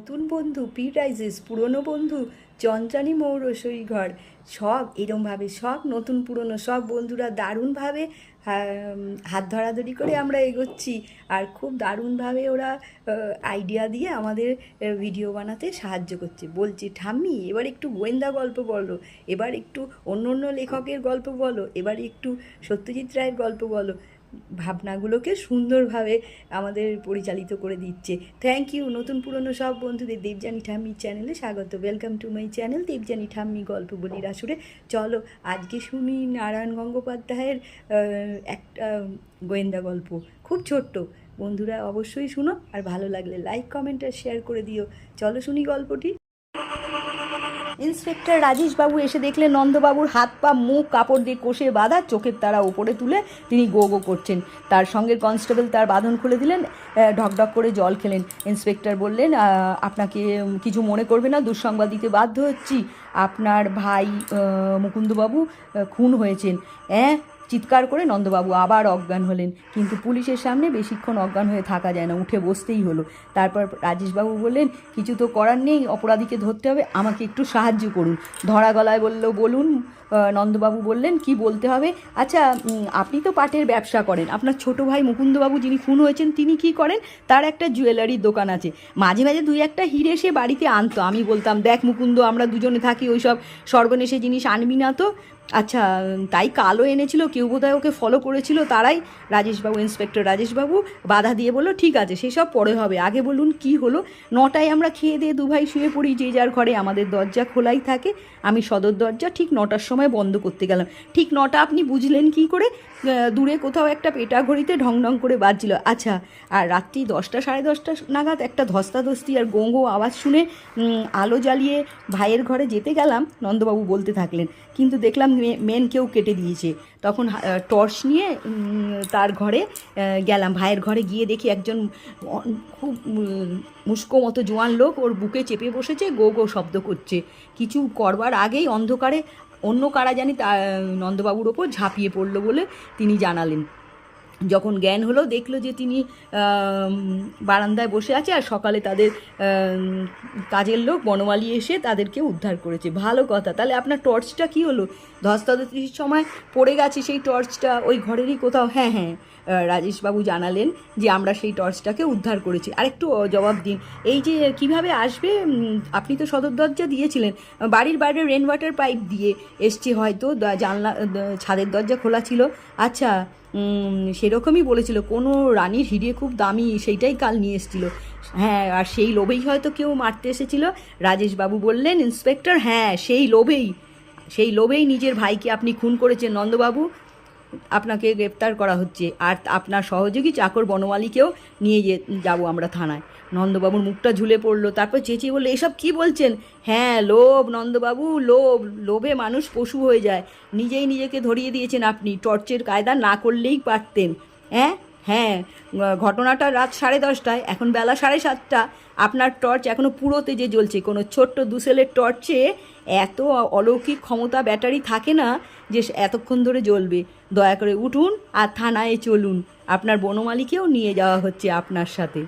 নতুন বন্ধু P rises, পুরনো বন্ধু চন্দ্রানী মৌরসই ঘর। সব এরমভাবে, সব নতুন, পুরনো, সব বন্ধুরা দারুণভাবে হাত ধরাধরি করে আমরা এগোচ্ছি। আর খুব দারুণভাবে ওরা আইডিয়া দিয়ে আমাদের ভিডিও বানাতে সাহায্য করছে। বলছে, ঠাম্মি, এবার একটু গোয়েন্দা গল্প বলো। এবার একটু অন্য অন্য লেখকের গল্প বলো। এবার একটু সত্যজিৎ রায়ের গল্প বলো। ভাবনাগুলোকে সুন্দরভাবে আমাদের পরিচালিত করে দিচ্ছে। থ্যাংক ইউ নতুন পুরনো সব বন্ধুদের দেবজানি ঠাম্মির চ্যানেলে স্বাগত। Welcome to my channel Debjani ঠাম্মি, গল্প বলির আসরে। চলো, আজকে শুনি নারায়ণ গঙ্গোপাধ্যায়ের একটা গোয়েন্দা গল্প। খুব ছোট্ট। বন্ধুরা অবশ্যই শুনো, আর ভালো লাগলে লাইক কমেন্ট আর শেয়ার করে দিও। চলো শুনি গল্পটি। ইন্সপেক্টর রাজেশবাবু এসে দেখলে নন্দবাবুর হাত পা, মুখ, কাপড় দিয়ে কষে বাঁধা, চোখের তারা উপরে তুলে তিনি গো গো করছেন। তার সঙ্গে কনস্টেবল তার বাঁধন খুলে দিলেন ঢকঢক করে জল খেলেন। ইন্সপেক্টর বললেন আপনাকে কিছু মনে করবে না, দুঃসংবাদ দিতে বাধ্য হচ্ছি। আপনার ভাই মুকুন্দবাবু খুন হয়েছেন। হ্যাঁ চিৎকার করে নন্দবাবু আবার অজ্ঞান হলেন। কিন্তু পুলিশের সামনে বেশিক্ষণ অজ্ঞান হয়ে থাকা যায় না, উঠে বসতেই হলো। তারপর রাজেশবাবু বললেন, কিছু তো করার নেই, অপরাধীকে ধরতে হবে, আমাকে একটু সাহায্য করুন। ধরা গলায় বলল, বলুন। নন্দবাবু বললেন, কি বলতে হবে? আচ্ছা আপনি তো পাটের ব্যবসা করেন। আপনার ছোট ভাই মুকুন্দবাবু যিনি খুন হয়েছেন, তিনি কি করেন? তার একটা জুয়েলারির দোকান আছে। মাঝে মাঝে দুই একটা হিরে সে বাড়িতে আনতো। আমি বলতাম, দেখ মুকুন্দ, আমরা দুজনে থাকি ওই সব সর্বনেশে জিনিস আনবি না তো? আচ্ছা তাই কালো এনেছিল, কেউ বোধহয় ওকে ফলো করেছিল তারাই। রাজেশবাবু ইন্সপেক্টর রাজেশবাবু বাধা দিয়ে বলল, ঠিক আছে সেসব পরে হবে। আগে বলুন কি হলো? নটায় আমরা খেয়ে দিয়ে দু ভাই শুয়ে পড়ি, যে যার ঘরে আমাদের দরজা খোলাই থাকে। আমি সদর দরজা ঠিক নটার সময় বন্ধ করতে গেলাম। ঠিক নটা আপনি বুঝলেন কি করে? দূরে কোথাও একটা পেটা ঘড়িতে ঢং ঢং করে বাজছিল। আচ্ছা আর রাত্রি দশটা, সাড়ে দশটা নাগাদ একটা ধস্তাধস্তি আর গো গো আওয়াজ শুনে আলো জ্বালিয়ে ভাইয়ের ঘরে যেতে গেলাম, নন্দবাবু বলতে থাকলেন। কিন্তু দেখলাম মেন কেউ কেটে দিয়েছে। তখন টর্চ নিয়ে তার ঘরে গেলাম। ভাইয়ের ঘরে গিয়ে দেখি একজন খুব মুস্কো মতো জোয়ান লোক ওর বুকে চেপে বসেছে, গো গো শব্দ করছে। কিছু করবার আগেই অন্ধকারে অন্য কারা জানি তা, নন্দবাবুর ওপর ঝাঁপিয়ে পড়ল বলে তিনি জানালেন। যখন জ্ঞান হলো দেখল যে তিনি বারান্দায় বসে আছে আর সকালে তাদের কাজের লোক বনমালী এসে তাদেরকে উদ্ধার করেছে। ভালো কথা। তাহলে আপনার টর্চটা কি হলো? ধস্তাধস্তির সময় পড়ে গেছে সেই টর্চটা ওই ঘরেরই কোথাও? হ্যাঁ হ্যাঁ রাজেশবাবু জানালেন যে আমরা সেই টর্চটাকে উদ্ধার করেছি। আর একটু জবাব দিন। এই যে কীভাবে আসবে আপনি তো সদর দরজা দিয়েছিলেন। বাড়ির বাইরে রেন ওয়াটার পাইপ দিয়ে এসছে হয়তো জানলা ছাদের দরজা খোলা ছিল। আচ্ছা উম, সেরকমই বলেছিল, কোনো রানীর হিরিয়ে খুব দামি, সেইটাই কাল নিয়ে এসেছিল। হ্যাঁ আর সেই লোভেই হয়তো কেউ মারতে এসেছিল। রাজেশবাবু বললেন, ইন্সপেক্টর হ্যাঁ সেই লোভেই সেই লোভেই নিজের ভাইকে আপনি খুন করেছেন নন্দবাবু। আপনাকে গ্রেপ্তার করা হচ্ছে। আর আপনার সহযোগী চাকর বনমালীকেও নিয়ে যাব আমরা থানায়। নন্দবাবুর মুখটা ঝুলে পড়ল, তারপর চেঁচিয়ে বলল, এসব কি বলছেন? হ্যাঁ লোভ, নন্দবাবু, লোভ, লোভে মানুষ পশু হয়ে যায়। নিজেই নিজেকে ধরিয়ে দিয়েছেন আপনি। টর্চের কায়দা না করলেই পারতেন। হ্যাঁ? হ্যাঁ ঘটনাটা রাত সাড়ে দশটায়, এখন বেলা সাড়ে সাতটা। আপনার টর্চ এখনও পুরোতে যে জ্বলছে, কোনো ছোট্ট দুসেলের টর্চে এত অলৌকিক ক্ষমতা ব্যাটারি থাকে না যে এতক্ষণ ধরে জ্বলবে। দয়া করে উঠুন আর থানায় চলুন। আপনার বনমালিকেও নিয়ে যাওয়া হচ্ছে আপনার সাথে।